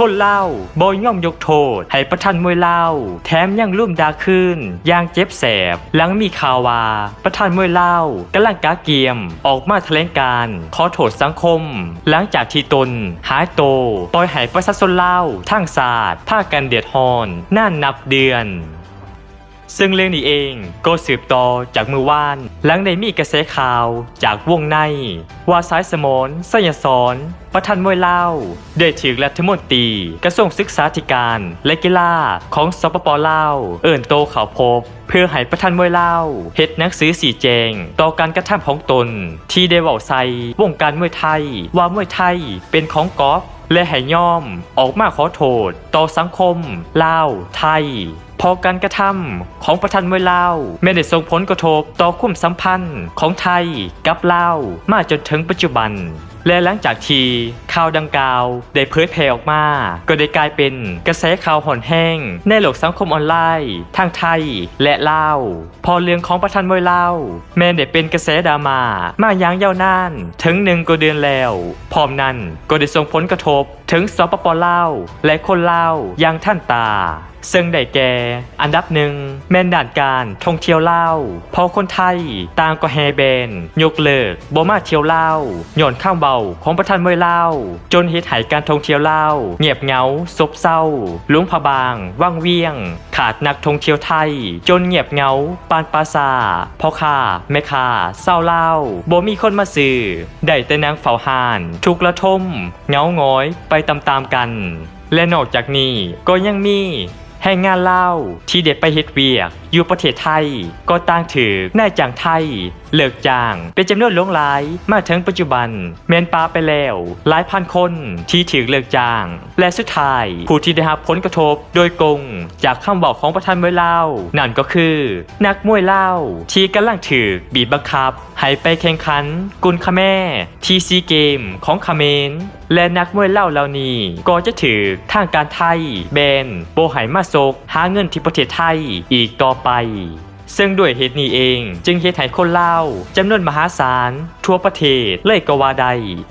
คนเล่าบอยย่อมยกโทษ ให้ประทันมวยเล่า แถมยังลุ่มดาขึ้นอย่างเจ็บแสบ หลังมีข่าวว่าประธานมวยเล่ากำลังกาเกียม ออกมาแถลงการขอโทษสังคม หลังจากที่ตน หายโตปล่อยให้ประชาชนเล่าทั้งศาสตร์ภาคกันเดือดฮอนน่านนับเดือน ซึ่งเรื่องนี้เองก็สืบต่อจากมือว่าน หลังได้มีกระแสข่าวจากวงใน ว่าสายสมนสยสอนประธานมวยเล่าได้ถึงรัฐมนตรีกระทรวงศึกษาธิการและกีฬาของสปปลาว เอิ่นโตเขาพบ เพื่อให้ประธานมวยเล่าเฮ็ดหนังสือสีแจง ต่อการกระทำของตน ที่ได้เว้าใส่วงการมวยไทย ว่ามวยไทยเป็นของกอฟและให้ย่อมออกมาขอโทษ ต่อสังคมลาวไทย พอการกระทำของประธานเวลาวไม่ได้ส่งผลกระทบต่อความสัมพันธ์ของไทยกับลาวมาจนถึงปัจจุบัน และหลังจากที่ข่าวดังกล่าวได้เผยแพร่ออกมา ก็ได้กลายเป็นกระแสข่าวห่อนแห้ง ในโลกสังคมออนไลน์ทางไทยและลาว พอเรื่องของประธานมวยลาวแม้ได้เป็นกระแสดราม่ามาอย่างยาวนานถึงหนึ่งกว่าเดือนแล้ว พร้อมนั้นก็ได้ส่งผลกระทบถึงสปปลาวและคนลาวอย่างท่านตาซึ่งได้แก่ อันดับหนึ่งแม่นด่านการท่องเที่ยวเล่าพอคนไทยต่างก็แฮเบน ยกเลิกบ่มาเที่ยวเล่าหย่อนข้างเบาของประธานมวยเล่า จนเฮ็ดให้การท่องเที่ยวเล่า เงียบเหงาซบเศร้าลุงพบาง ว่างเวียง ขาดนักท่องเที่ยวไทย จนเงียบเหงาปานปราซาพ่อค้าแม่ค้าเศร้าเล่าบ่มีคนมาซื้อได้แต่นางเฝ้าหาน ทุกข์ระทมเหงาหงอยไปตามๆกัน และนอกจากนี้ก็ยังมีแห่งงานเล่าที่เด็ดไปเฮ็ดเวียก อยู่ประเทศไทย ก็ต่างถือนายจ้างไทยเลิกจ้าง เป็นจำนวนหลงหลาย มาถึงปัจจุบันแมนปลาไปแล้ว หลายพันคนที่ถือเลิกจ้าง และสุดท้าย ผู้ที่ได้รับผลกระทบโดยกงจากคำบอกของประธานมวยเล่า นั่นก็คือ นักมวยเล่า ที่กำลังถือบีบบังคับ ให้ไปแข่งขัน กุนคาแม่ทีซีเกมของคาเมนและนักมวยเล่าเหล่านี้ก็จะถือทางการไทย แบนโบไหมาซกหาเงินที่ประเทศไทยอีกต่อไป ซึ่งด้วยเหตุนี้เอง จึงเหตุให้คนเล่าจำนวนมหาศาล ทั่วประเทศเลยกว่าใด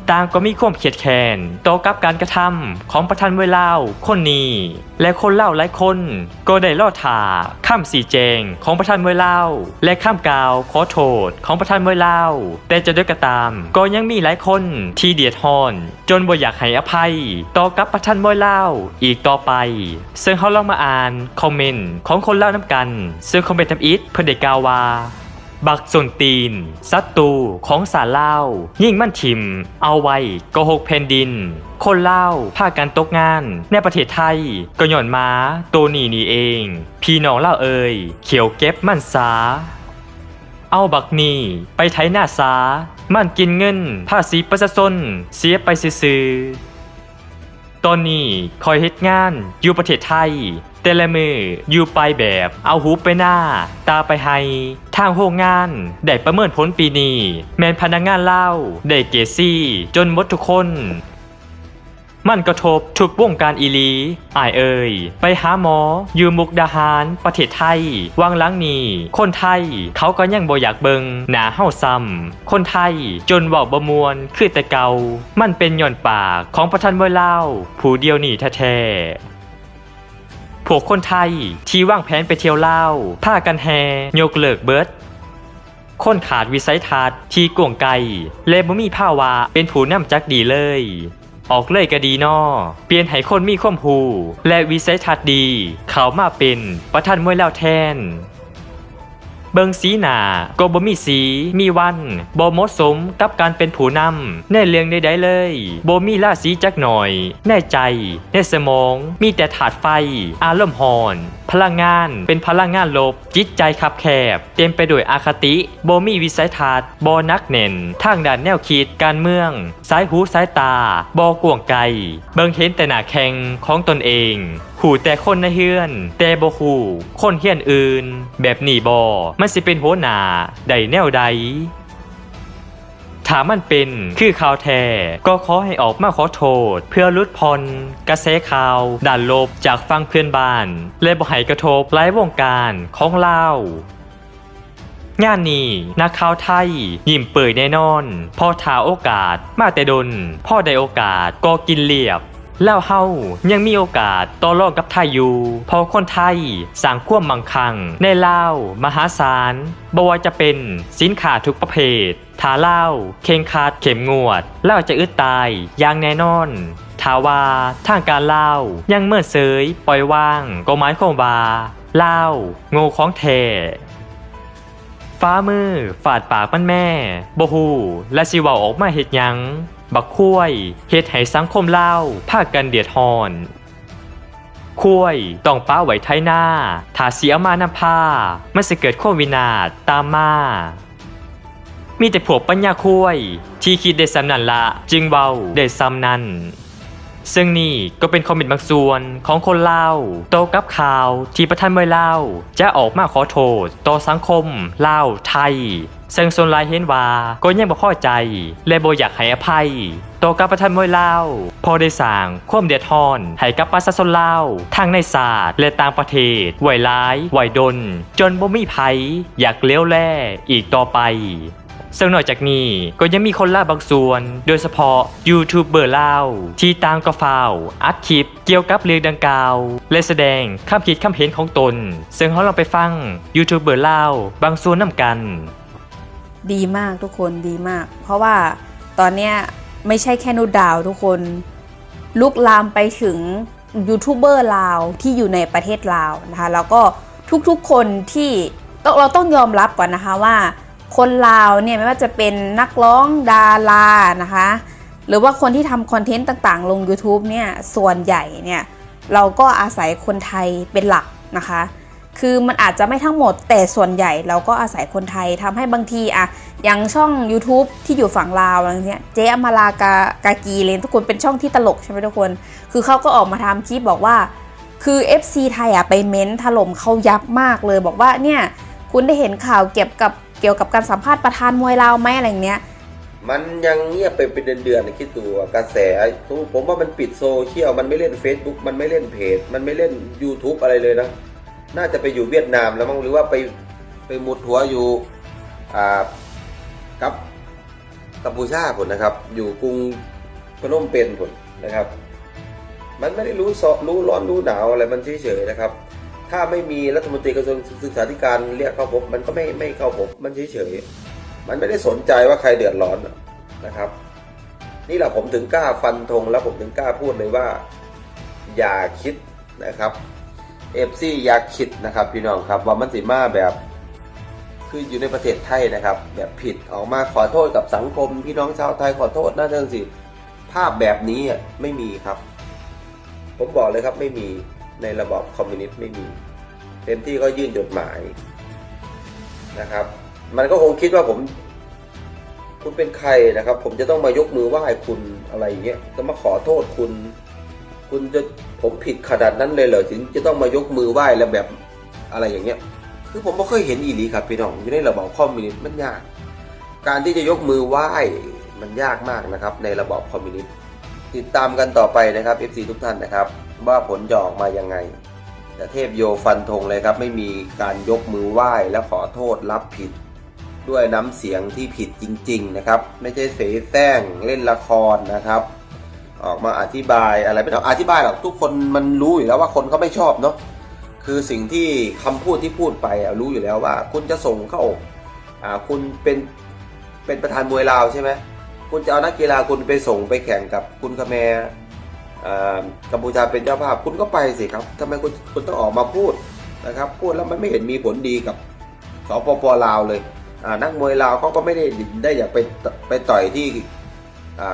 ต่างก็มีความเขียดแค้นต่อกับการกระทำของประธานมวยเล่าคนนี้ และคนเล่าหลายคน ก็ได้ล่อถาข้ามสีแจงของประธานมวยเล่าและข้ามกล่าวขอโทษของประธานมวยเล่าแต่จะด้วยกระตาม ก็ยังมีหลายคนที่เดียดฮอน จนบ่อยากให้อภัย ต่อกับประธานมวยเล่าอีกต่อไป ซึ่งเขาลองมาอ่านคอมเมนต์ของคนเล่าน้ำกัน ซึ่งคอมเมนต์ทำอิทเพื่อได้กล่าวว่าบักส่วนตีนศัตรูของสาเล่า ยิ่งมั่นทิม เอาไว้ก็หกแผ่นดิน คนเล่าพากันตกงาน ในประเทศไทย ก็หย่อนม้าตัวนี้นี่เอง พี่น้องเล่าเอ่ยเขียวเก็บมั่นสา เอาบักนี่ไปไถหน้าสา มันกินเงินภาษีประชาชนเสียไปซื้อตอนนี้คอยเฮ็ดงานอยู่ประเทศไทย แต่ละมืออยู่ไปแบบเอาหูไปหน้า ตาไปให้ทางโรงงาน ได้ประเมินผลปีนี้ แมนพนักงานเล่า ได้เกซี่ จนหมดทุกคน มันกระทบทุกวงการอีลีอายเอ่ยไปหาหมอ อยู่มุกดาหารประเทศไทยวางหลังนี้คนไทย เขาก็ยังบ่อยากเบิงหนาเฮาซ้ำคนไทยจนเว้าบ่มวน คือแต่เก่ามันเป็นย่อนปากของประธานมวยลาผู้เดียวนี่แท้ๆ พวกคนไทย ที่วางแผนไปเที่ยวเล่าผ้ากันแฮยกเลิกเบิดคนขาดวิสัยทัศน์ที่กวงไกลและบ่มีภาวะเป็นผู้นำจักดีเลย ออกเลยก็ดีนอเปลี่ยนให้คนมีความหูและวิสัยทัศน์ดี เขามาเป็นประธานมวยแล้วแทน เบิงสีหนาก็บ่มีสีมีวันบ่เหมาะสมกับการเป็นผู้นำในเรื่องใดๆเลยบ่มีราศีจักหน่อย แน่ใจ ในสมอง มีแต่ถาดไฟ อารมณ์หอนพลังงาน เป็นพลังงานลบ จิตใจคับแคบ เต็มไปด้วยอาคติโบมีวิสัยทัศน์บ่นักเน่นทางด้านแนวคิดการเมืองสายหูสายตาบ่กวงไกลเบิงเห็นแต่หน้าแข่งของตนเองหูแต่คนในเฮือน แต่บ่หูคนเฮียนอื่น แบบนี้บ่มันสิเป็นหัวหนาใดแนวใด ถ้ามันเป็นคือข่าวแท้ก็ขอให้ออกมาขอโทษ เพื่อลดพรกระแสข่าว ด่านลบจากฟังเพื่อนบ้าน และบ่ให้กระทบไล้วงการของเลางานนี้นักข่าวไทย ยิ้มเปิดแน่นอน พอถาโอกาสมาแต่ดนพ่อได้โอกาสก็กินเรียบ แล้วเฮายังมีโอกาสต่อรองกับไทยอยู่เพราะคนไทยสร้างความมั่งคั่ง ในลาว มหาศาลบ่ว่าจะเป็นสินค้าทุกประเภทถ้าลาเข่งครัดเข็มงวดลาวจะอึดตายอย่างแน่นอนถ้าว่าทางการเลายังเมื่อเสยปล่อยว่าง ก็หมายความว่าลาโง่ของแท้ ฟ้ามือ ฝาดปากมันแม่บ่ฮู้และสิเว้าออกมาเฮ็ดหยัง บักคุ้ยเฮ็ดให้สังคมเล่าวพากันเดือดร้อนคุ้ยต้องป้าไหวไทยหน้าถ้าเสียมานำผ้ามันสิเกิดความวินาศตามมามีแต่พวกปัญญาคุ้ยที่คิดได้สำนันละ จึงเว้าได้ซ้ำนัน ซึ่งนี่ก็เป็นคอมเมนต์บางส่วนของคนเล่าโตกับข่าวที่ประธานมวยลาจะออกมาขอโทษต่อสังคมเล่าไทยซึ่งส่วนหลายเห็นว่าก็ยังบ่พอใจ และบ่อยากให้อภัยต่อกับประธานมวยลาพอได้สร้างความเดือดร้อนให้กับประชาชนเล่าทั้งในศาสตร์และต่างประเทศไหวร้ายไหวดน จนบ่มีภัยอยากเลี้ยวแล่อีกต่อไป ซึ่งนอกจากนี้ก็ยังมีคนล่าบางส่วน โดยเฉพาะยูทูบเบอร์ล่าที่ตามกระฟาวอัดคลิปเกี่ยวกับเรื่องดังกล่าวและแสดงคำคิดคำเห็นของตน ซึ่งเราลองไปฟังยูทูบเบอร์ล่าบางส่วนนำกัน ดีมากทุกคนดีมาก เพราะว่าตอนเนี้ยไม่ใช่แค่นูดดาวทุกคน ลุกลามไปถึงยูทูบเบอร์ลาวที่อยู่ในประเทศลาวนะคะแล้วก็ทุกๆคนที่เราต้องยอมรับก่อนนะคะว่า คนลาวเนี่ยไม่ว่าจะเป็นนักร้องดารานะคะ หรือว่าคนที่ทำคอนเทนต์ต่างๆ ลง YouTube เนี่ยส่วนใหญ่เนี่ยเราก็อาศัยคนไทยเป็นหลักนะคะ คือมันอาจจะไม่ทั้งหมดแต่ส่วนใหญ่เราก็อาศัยคนไทยทำให้บางทีอะอย่างช่อง YouTube ที่อยู่ฝั่งลาวอะไรเงี้ยเจ๊อมาลากากากีเลนทุกคนเป็นช่องที่ตลกใช่ไหมทุกคน คือเขาก็ออกมาทำคลิปบอกว่า คือ FC ไทยอะไปเม้นถล่มเขายับมากเลยบอกว่าเนี่ยคุณได้เห็นข่าวเกี่ยวกับ เกี่ยวกับการสัมภาษณ์ประธานมวยลาวไหมอะไรเงี้ย มันยังเงียบไปเป็นเดือนๆนะคิดดูอะกระแสผมว่ามันปิดโซเชียลมันไม่เล่น Facebook มันไม่เล่นเพจ มันไม่เล่น YouTube อะไรเลยนะ น่าจะไปอยู่เวียดนามแล้วมั้งหรือว่าไปไปมุดหัวอยู่อ่ากับกัมพูชาผลนะครับ อยู่กรุงพนมเปญผลนะครับ มันไม่ได้รู้สรู้ร้อนรู้หนาวอะไรมันเฉยๆนะครับ ถ้าไม่มีรัฐมนตรีกระทรวงศึกษาธิการเรียกเข้าพบมันก็ไม่ไม่เข้าพบมันเฉยๆมันไม่ได้สนใจว่าใครเดือดร้อนนะครับ นี่แหละผมถึงกล้าฟันธงแล้วผมถึงกล้าพูดเลยว่า อย่าคิดนะครับเอฟซีอย่าคิดนะครับพี่น้องครับว่ามันสิมาแบบคืออยู่ในประเทศไทยนะครับ แบบผิดออกมาขอโทษกับสังคม พี่น้องชาวไทยขอโทษนะเรื่องสิภาพแบบนี้ไม่มีครับ ผมบอกเลยครับไม่มีในระบอบคอมมิวนิสต์ไม่มี เต็มที่ก็ยื่นจดหมายนะครับ มันก็คงคิดว่าผม คุณเป็นใครนะครับ ผมจะต้องมายกมือไหว้คุณอะไรอย่างเงี้ยจะมาขอโทษคุณ คุณจะผมผิดขนาดนั้นเลยเหรอถึงจะต้องมายกมือไหว้แล้วแบบอะไรอย่างเงี้ย คือผมไม่เคยเห็นอีหลีครับพี่น้องอยู่ในระบอบคอมมิวนิสต์มันยาก การที่จะยกมือไหว้มันยากมากนะครับ ในระบอบคอมมิวนิสต์ติดตามกันต่อไปนะครับ FC ทุกท่านนะครับ ว่าผลจะออกมายังไง แต่เทพโยฟันธงเลยครับไม่มีการยกมือไหว้และขอโทษรับผิด ด้วยน้ำเสียงที่ผิดจริง ๆนะครับ ไม่ใช่เสแสร้งเล่นละครนะครับ ออกมาอธิบายอะไรไม่ต้องอธิบายหรอกทุกคนมันรู้อยู่แล้วว่าคนเขาไม่ชอบเนาะคือสิ่งที่คำพูดที่พูดไปรู้อยู่แล้วว่า คุณจะส่งเข้าอ่าคุณเป็นเป็นประธานมวยลาวใช่ไหมคุณจะเอานักกีฬาคุณไปส่งไปแข่งกับคุณคาแมร กัมพูชาเป็นเจ้าภาพคุณก็ไปสิครับทำไมคุณคุณต้องออกมาพูดนะครับ พูดแล้วมันไม่เห็นมีผลดีกับสปปลาวเลยนักมวยลาวเขาก็ไม่ได้ได้อยากไปไปต่อยที่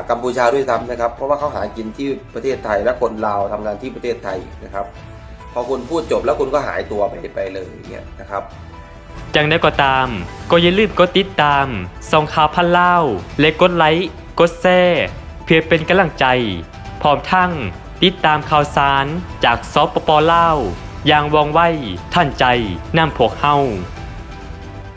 กัมพูชาด้วยซ้ำนะครับ เพราะว่าเขาหากินที่ประเทศไทยและคนลาวทำงานที่ประเทศไทยนะครับ พอคุณพูดจบแล้วคุณก็หายตัวไปไปเลยอย่างเงี้ยนะครับจังได้ก็ตาม ก็อย่าลืมกดติดตามส่องข่าวพันเล่า และกดไลค์ กดแชร์เพื่อเป็นกำลังใจ พร้อมทั้งติดตามข่าวสารจากสปปลาวอย่างว่องไวท่านใจนำพวกเฮา